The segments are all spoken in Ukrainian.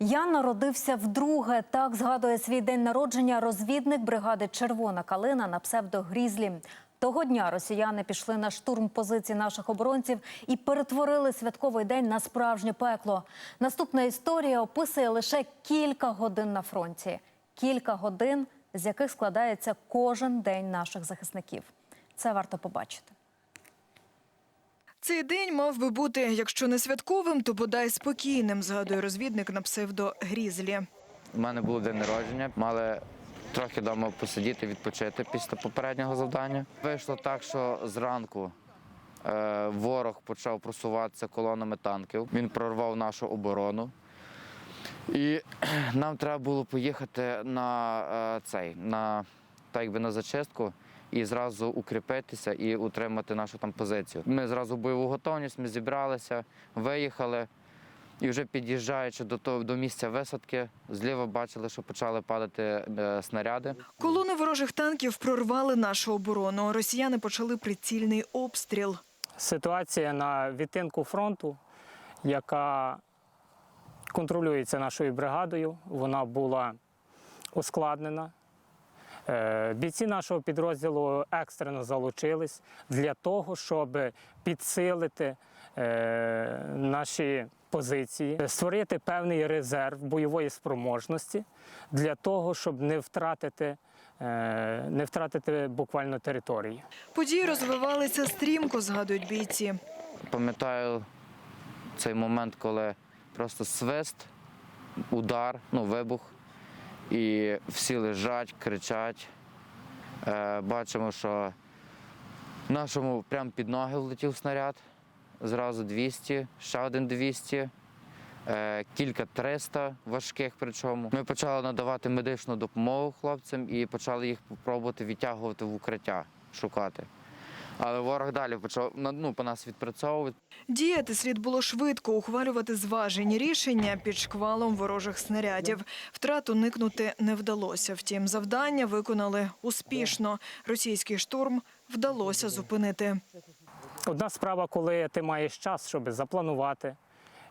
Я народився вдруге. Так згадує свій день народження розвідник бригади Червона калина на псевдо Грізлі. Того дня росіяни пішли на штурм позицій наших оборонців і перетворили святковий день на справжнє пекло. Наступна історія описує лише кілька годин на фронті. Кілька годин, з яких складається кожен день наших захисників. Це варто побачити. Цей день мав би бути, якщо не святковим, то бодай спокійним, згадує розвідник на псевдо Грізлі. У мене було день народження, мали трохи вдома посидіти, відпочити після попереднього завдання. Вийшло так, що зранку е, ворог почав просуватися колонами танків. Він прорвав нашу оборону. І нам треба було поїхати на е, цей, на, так якби на зачистку і зразу укріпитися і утримати нашу там позицію. Ми зразу бойову готовність, ми зібралися, виїхали. І вже під'їжджаючи до того до місця висадки, зліва бачили, що почали падати е, снаряди. Колони ворожих танків прорвали нашу оборону. Росіяни почали прицільний обстріл. ситуація на відтинку фронту, яка контролюється нашою бригадою, вона була ускладнена. Е, Бійці нашого підрозділу екстрено залучились для того, щоб підсилити е, наші позиції, створити певний резерв бойової спроможності для того, щоб не втратити, е, не втратити буквально території. Події розвивалися стрімко, згадують бійці. Пам'ятаю цей момент, коли просто свист, удар, ну, вибух, і всі лежать, кричать. Е, бачимо, що нашому прямо під ноги влетів снаряд. Зразу 200, ще один 200, е, кілька 300 важких причому. Ми почали надавати медичну допомогу хлопцям і почали їх пробувати відтягувати в укриття, шукати. Але ворог далі почав ну, по нас відпрацьовувати. Діяти слід було швидко, ухвалювати зважені рішення під шквалом ворожих снарядів. Втрат уникнути не вдалося. Втім, завдання виконали успішно. Російський штурм вдалося зупинити. Одна справа, коли ти маєш час, щоб запланувати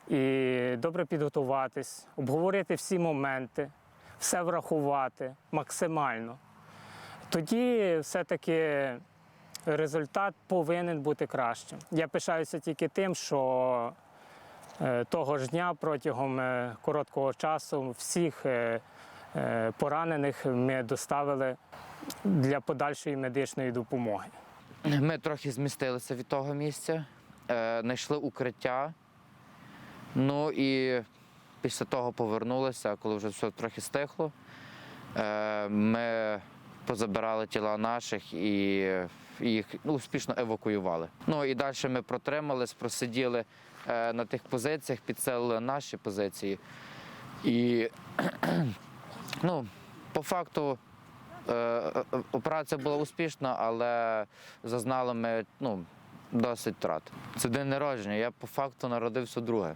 і добре підготуватись, обговорити всі моменти, все врахувати максимально. Тоді все-таки результат повинен бути кращим. Я пишаюся тільки тим, що е, того ж дня протягом е, короткого часу всіх е, поранених ми доставили для подальшої медичної допомоги. Ми трохи змістилися від того місця, знайшли укриття. Ну і після того повернулися, коли вже все трохи стихло. Ми позабирали тіла наших і їх ну, успішно евакуювали. Ну і далі ми протримались, просиділи е, на тих позиціях, підселили наші позиції. І ну, по факту Е, е, Операція була успішна, але зазнали ми ну, досить втрат. Це день народження. Я по факту народився друге.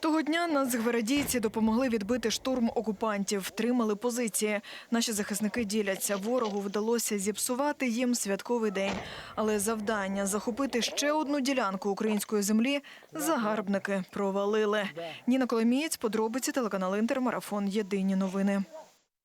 Того дня нацгвардійці допомогли відбити штурм окупантів, втримали позиції. Наші захисники діляться. Ворогу вдалося зіпсувати їм святковий день. Але завдання захопити ще одну ділянку української землі загарбники провалили. Ніна Коломієць, подробиці телеканал Інтермарафон. Єдині новини.